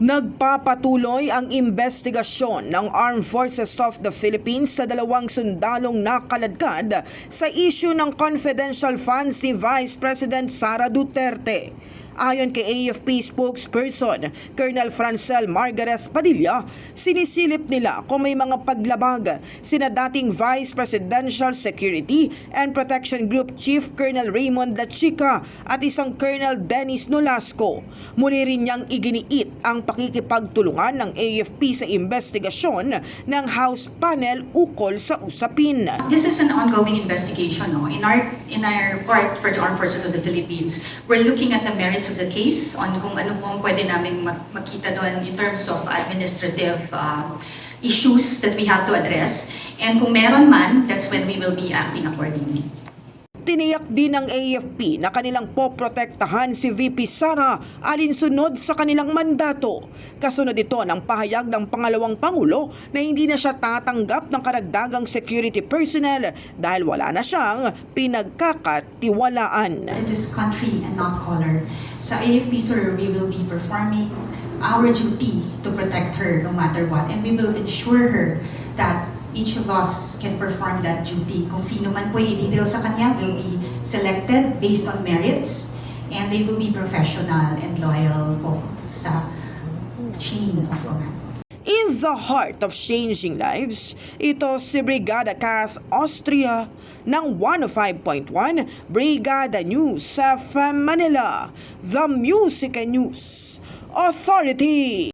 Nagpapatuloy ang investigasyon ng Armed Forces of the Philippines sa dalawang sundalong nakaladkad sa issue ng confidential funds ni Vice President Sara Duterte. Ayon kay AFP spokesperson Colonel Francel Margaret Padilla, sinisilip nila kung may mga paglabag sina dating Vice Presidential Security and Protection Group Chief Colonel Raymond Lachica at isang Colonel Dennis Nolasco. Muli rin niyang iginiit ang pakikipagtulungan ng AFP sa investigasyon ng House Panel ukol sa usapin. This is an ongoing investigation. No? In our in our part for the Armed Forces of the Philippines, we're looking at the merits of the case on kung ano pong pwede namin mak- makita doon in terms of administrative uh, issues that we have to address. And kung meron man, that's when we will be acting accordingly. Tiniyak din ng AFP na kanilang poprotektahan si VP Sara alinsunod sa kanilang mandato. Kasunod ito ng pahayag ng pangalawang Pangulo na hindi na siya tatanggap ng karagdagang security personnel dahil wala na siyang pinagkakatiwalaan. It is country and not color. Sa AFP, sir, we will be performing our duty to protect her no matter what. And we will ensure her each of us can perform that duty. Kung sino man po i-detail sa kanya will be selected based on merits and they will be professional and loyal po sa chain of command. In the heart of changing lives, ito si Brigada Kath Austria ng 105.1 Brigada News sa Manila, The Music News Authority.